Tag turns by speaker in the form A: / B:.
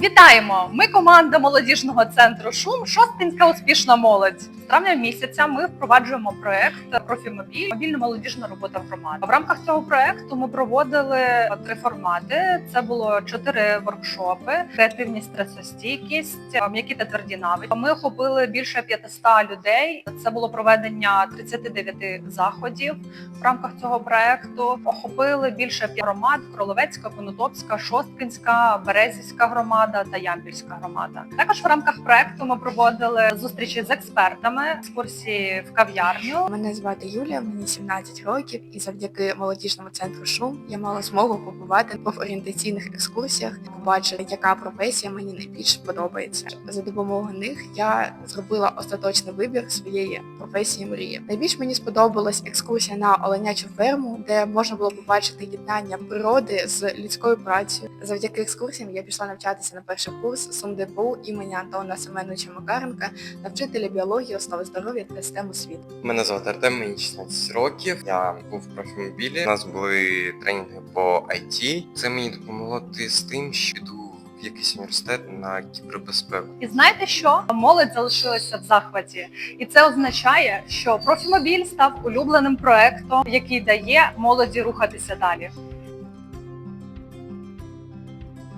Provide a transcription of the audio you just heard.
A: Вітаємо! Ми команда молодіжного центру Шум Шостинська успішна молодь. З травня місяця ми впроваджуємо проект Профімобіль мобільна молодіжна робота громади. В рамках цього проекту ми проводили три формати. Це було чотири воркшопи: креативність, стресостійкість, м'які та тверді навики. Ми охопили більше 500 людей. Це було проведення 39 заходів в рамках цього проекту. Охопили більше п'ять громад: Кроловецька, Конотопська, Шосткинська, Березівська громада та Ямпільська громада. Також в рамках проекту ми проводили зустрічі з експертами, екскурсії в кав'ярню.
B: Мене звати Юлія, мені 17 років, і завдяки молодіжному центру шум я мала змогу побувати в орієнтаційних екскурсіях, побачити, яка професія мені найбільше подобається. За допомогою них я зробила остаточний вибір своєї професії мрії. Найбільш мені сподобалась екскурсія на оленячу ферму, де можна було побачити єднання природи з людською працею. Завдяки екскурсіям я пішла навчатися на перший курс СумДПУ імені Антона Семеновича Макаренка на вчителя біології, основи здоров'я та систем освіти.
C: Мене звати Артем, мені 16 років. Я був в профімобілі. У нас були тренінги по IT. Це мені допомогло ти з тим, що піду в якийсь університет на кібербезпеку.
A: І знаєте що? Молодь залишилася в захваті, і це означає, що профімобіль став улюбленим проектом, який дає молоді рухатися далі.